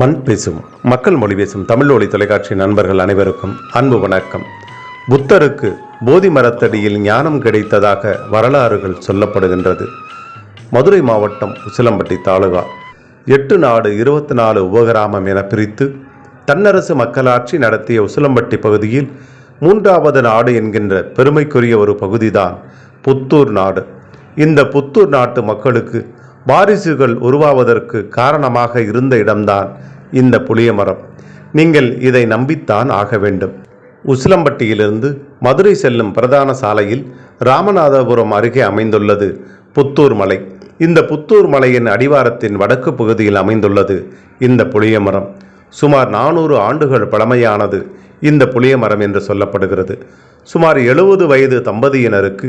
மண் பேசும் மக்கள் மொழி பேசும் தமிழ் ஒளி தொலைக்காட்சி நண்பர்கள் அனைவருக்கும் அன்பு வணக்கம். புத்தருக்கு போதி மரத்தடியில் ஞானம் கிடைத்ததாக வரலாறுகள் சொல்லப்படுகின்றது. மதுரை மாவட்டம் உசிலம்பட்டி தாலுகா. எட்டு நாடு இருபத்தி நாலு உபகிராமம் என பிரித்து தன்னரசு மக்களாட்சி நடத்திய உசிலம்பட்டி பகுதியில் மூன்றாவது நாடு என்கின்ற பெருமைக்குரிய ஒரு பகுதிதான் புத்தூர் நாடு. இந்த புத்தூர் நாட்டு மக்களுக்கு வாரிசுகள் உருவாவதற்கு காரணமாக இருந்த இடம்தான் இந்த புளிய மரம். நீங்கள் இதை நம்பித்தான் ஆக வேண்டும். உசிலம்பட்டியிலிருந்து மதுரை செல்லும் பிரதான சாலையில் ராமநாதபுரம் அருகே அமைந்துள்ளது புத்தூர் மலை. இந்த புத்தூர் மலையின் அடிவாரத்தின் வடக்கு பகுதியில் அமைந்துள்ளது இந்த புளிய மரம். சுமார் நானூறு ஆண்டுகள் பழமையானது இந்த புளிய மரம் என்று சொல்லப்படுகிறது. சுமார் எழுபது வயது தம்பதியினருக்கு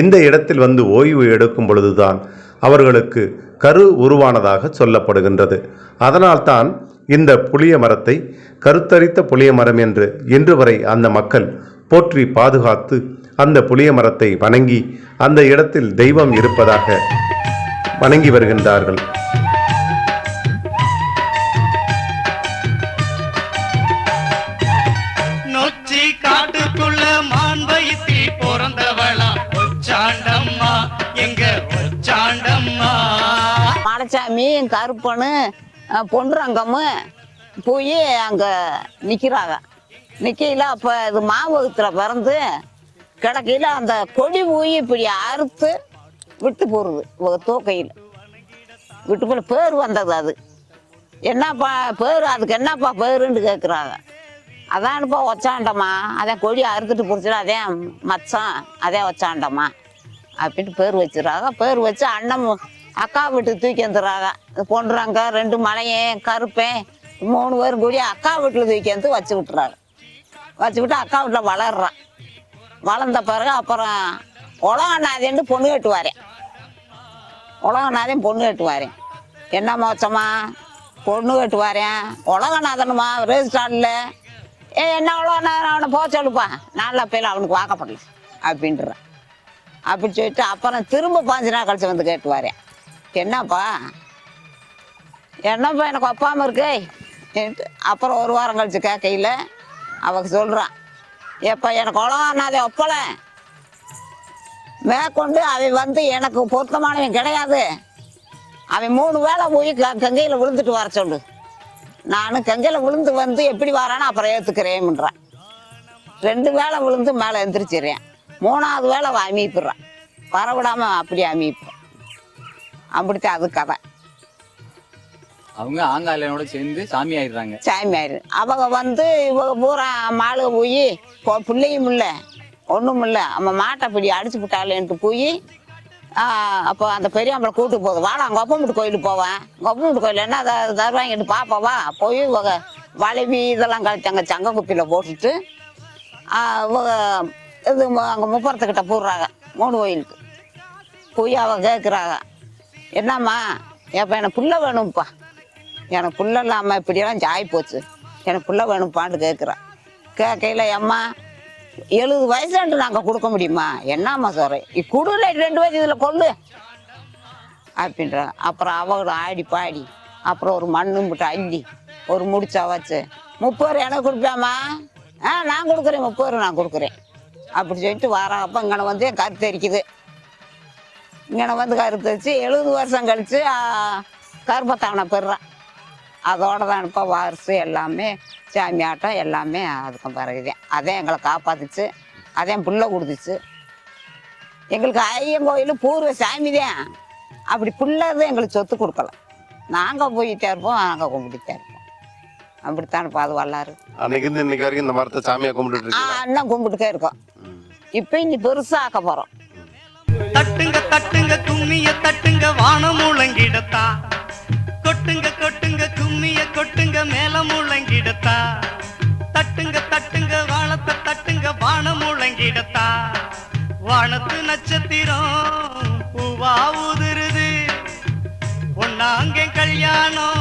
இந்த இடத்தில் வந்து ஓய்வு எடுக்கும் பொழுதுதான் அவர்களுக்கு கரு உருவானதாக சொல்லப்படுகின்றது. அதனால்தான் இந்த புளிய மரத்தை கருத்தரித்த புளிய மரம் என்று இன்று வரை அந்த மக்கள் போற்றி பாதுகாத்து அந்த புளிய மரத்தை வணங்கி அந்த இடத்தில் தெய்வம் இருப்பதாக வணங்கி வருகின்றார்கள். மலைச்சாமி கருப்பனு அஹ், போய் அங்கே நிற்கிறாங்க நிற்கையில் அப்போ இது மாவகத்தில் பிறந்து கிடக்கையில் அந்த கொடி போய் இப்படி அறுத்து விட்டு போடுது ஒரு தூக்கையில். விட்டு போல பேர் வந்தது அது. என்னப்பா பேர் அதுக்கு என்னப்பா பேருன்னு கேட்குறாங்க அதான்ப்பா ஒச்சாண்டம்மா? அதான் கொடி அறுத்துட்டு பிடிச்சிட அதே மச்சான் அதே ஒச்சாண்டம்மா. அப்படின்ட்டு பேர் வச்சிடறாங்க பேர் வச்சு அண்ணன் அக்கா வீட்டுக்கு தூக்கி வந்துடுறாங்க. பொண்ணுறாங்க ரெண்டு மலையன் கருப்பேன் மூணு பேரும் கூடி அக்கா வீட்டில் தூக்கி வந்து வச்சு விட்டுறாரு. வச்சு விட்டு அக்கா வீட்டில் வளர்றான். வளர்ந்த பிறகு அப்புறம் உலகநாதேன்னு பொண்ணு கட்டு வரேன் உலகநாதன் பொண்ணு கட்டு வரேன் என்ன மோச்சமா பொண்ணு கட்டு வரேன் உலகநாதனுமா ரெஜிஸ்டாரில் ஏ என்ன உலகநாதன் அவனை போக சொல்லுப்பா. நல்ல பேர் அவனுக்கு வாக்கப்படல. அப்படின்றான் அப்படின்னு சொல்லிட்டு அப்புறம் திரும்ப பாஞ்சு நாள் கழிச்சு வந்து கேட்டு வரேன் என்னப்பா? என்னப்பா எனக்கு ஒப்பாமல் இருக்கு? அப்புறம் ஒரு வாரம் கழிச்சு கேட்கையில் அவக்கு சொல்கிறான் எப்போ எனக்கு உலகநாதே ஒப்பலை. மேற்கொண்டு அவன் வந்து எனக்கு பொருத்தமானவன் கிடையாது. அவன் மூணு வேளை போய் க- கங்கையில் விழுந்துட்டு வர சொல்லு. நான் கங்கையில் விழுந்து வந்து எப்படி வரானோ அப்புறம் ஏற்றுக்கிறேன்றான் ரெண்டு வேளை விழுந்து மேலே எந்திரிச்சிடுறேன். மூணாவது வேளை அவன் அமைப்பிடுறான் வரவிடாம அப்படி அமைப்பான் அப்படித்தான் அது கதை. அவங்க ஆங்காலையோட சேர்ந்து சாமி ஆயிடுறாங்க. சாமியார் அவங்க வந்து இவங்க பூரா மாளுக போய் பிள்ளையும் இல்லை ஒன்றும் இல்லை. நம்ம மாட்டை பிடி அடிச்சு விட்டாளேன்ட்டு போய் அப்போ அந்த பெரியாம்பளை கூட்டு போகுது. வாடா அங்கே கோயிலுக்கு போவேன். ஒப்பம்புட்டு கோயில் என்ன அதை தருவாங்கிட்டு பாப்பாவா போய் இவங்க வளைவி இதெல்லாம் கழிச்சாங்க சங்க குப்பியில் போட்டுட்டு இவங்க இது அங்கே முப்பரத்துக்கிட்ட போடுறாங்க மூணு கோயிலுக்கு. போய் அவள் கேட்குறாங்க என்னம்மா என் பையனை புள்ள வேணும்ப்பா எனக்கு புள்ள இல்லாமல் இப்படியெல்லாம் ஜாய் போச்சு. எனக்கு புள்ள வேணும்ப்பான்னு கேட்குறான் கேட்கையில் அம்மா எழுபது வயசுன்ட்டு நாங்கள் கொடுக்க முடியுமா? என்னம்மா சொல்கிறேன் கொடுல ரெண்டு வயசு இதில் கொள்ளு. அப்படின்றாங்க. அப்புறம் அவங்கள ஆடி பாடி அப்புறம் ஒரு மண்ணு முட்டை அள்ளி ஒரு முடிச்சா வச்சு முப்பது ரூபா எனக்கு கொடுப்பியாம்மா? ஆ நான் கொடுக்குறேன் முப்பது ரூபா நான் கொடுக்குறேன். அப்படி சொல்லிட்டு வராங்க அப்போ இங்கே வந்து என் கருத்து எரிக்குது. இங்கே வந்து கருத்து வச்சு எழுபது வருஷம் கழித்து கருப்பத்தாவனை பெறுறான் அதோட தான் இப்போ வாரிசு எல்லாமே சாமி ஆட்டம் எல்லாமே அதுக்கு பிறகுதான் அதே எங்களை காப்பாத்துச்சு அதே புள்ள கொடுத்துச்சு. எங்களுக்கு ஐயன் கோயில் பூர்வ சாமி தான் அப்படி புள்ளது எங்களுக்கு சொத்து கொடுக்கல. நாங்கள் போயிட்டே இருப்போம் நாங்கள் கும்பிட்டுட்டே இருப்போம். அப்படித்தானப்பா அது வரலாறு. அன்னைக்கு இன்னைக்கு வரைக்கும் இந்த மரத்தை சாமியா கும்பிட்டு ஆ, அண்ணன் கும்பிட்டுட்டே இருக்கோம். இப்போ இனி பெருசாக ஆக்க போகிறோம் தட்டுங்க தட்டுங்க கும்மிய தட்டுங்க வானம் முழங்கிடத்தா கொட்டுங்க கொட்டுங்க முழங்கிடத்தா தட்டுங்க தட்டுங்க வானத்தை தட்டுங்க வானம் முழங்கிடத்தா வானத்து நட்சத்திரம் பூவா உதிருது. ஒன்னாங்க கல்யாணம்